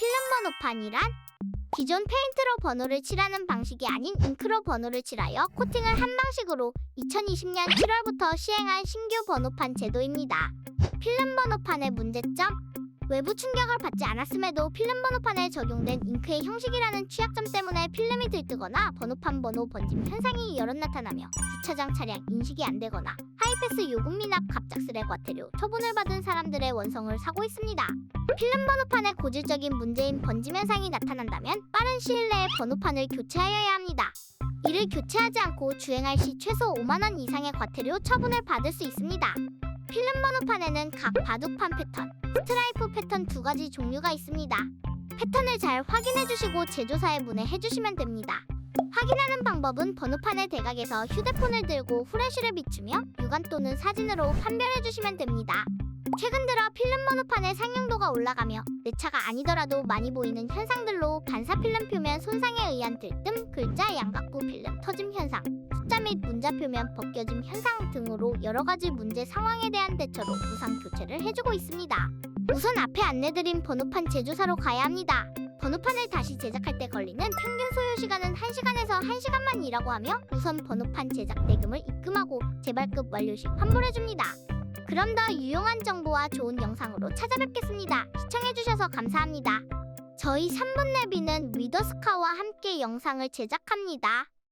필름 번호판이란 기존 페인트로 번호를 칠하는 방식이 아닌 잉크로 번호를 칠하여 코팅을 한 방식으로 2020년 7월부터 시행한 신규 번호판 제도입니다. 필름 번호판의 문제점 외부 충격을 받지 않았음에도 필름 번호판에 적용된 잉크의 형식이라는 취약점 때문에 필름이 들뜨거나 번호판 번호 번짐 현상이 여러 나타나며 주차장 차량 인식이 안 되거나 하이패스 요금 미납 갑작스레 과태료 처분을 받은 사람들의 원성을 사고 있습니다. 필름 번호판의 고질적인 문제인 번짐 현상이 나타난다면 빠른 시일 내에 번호판을 교체하여야 합니다. 이를 교체하지 않고 주행할 시 최소 5만 원 이상의 과태료 처분을 받을 수 있습니다. 필름 번호판에는 각 바둑판 패턴, 스트라이프 패턴 두 가지 종류가 있습니다. 패턴을 잘 확인해 주시고 제조사에 문의해 주시면 됩니다. 확인하는 방법은 번호판의 대각에서 휴대폰을 들고 후레쉬를 비추며 육안 또는 사진으로 판별해 주시면 됩니다. 최근 들어 필름 번호판의 상용도가 올라가며 내 차가 아니더라도 많이 보이는 현상들로 반사 필름 표면 손상에 의한 들뜸, 글자 양각부 필름 터짐 현상, 숫자 및 문자 표면 벗겨짐 현상 등으로 여러 가지 문제 상황에 대한 대처로 무상 교체를 해주고 있습니다. 우선 앞에 안내드린 번호판 제조사로 가야 합니다. 번호판을 다시 제작할 때 걸리는 평균 소요 시간은 1시간에서 1시간만 일하고 하며 우선 번호판 제작 대금을 입금하고 재발급 완료 시 환불해줍니다. 그럼 더 유용한 정보와 좋은 영상으로 찾아뵙겠습니다. 시청해주셔서 감사합니다. 저희 3분 내비는 위더스카와 함께 영상을 제작합니다.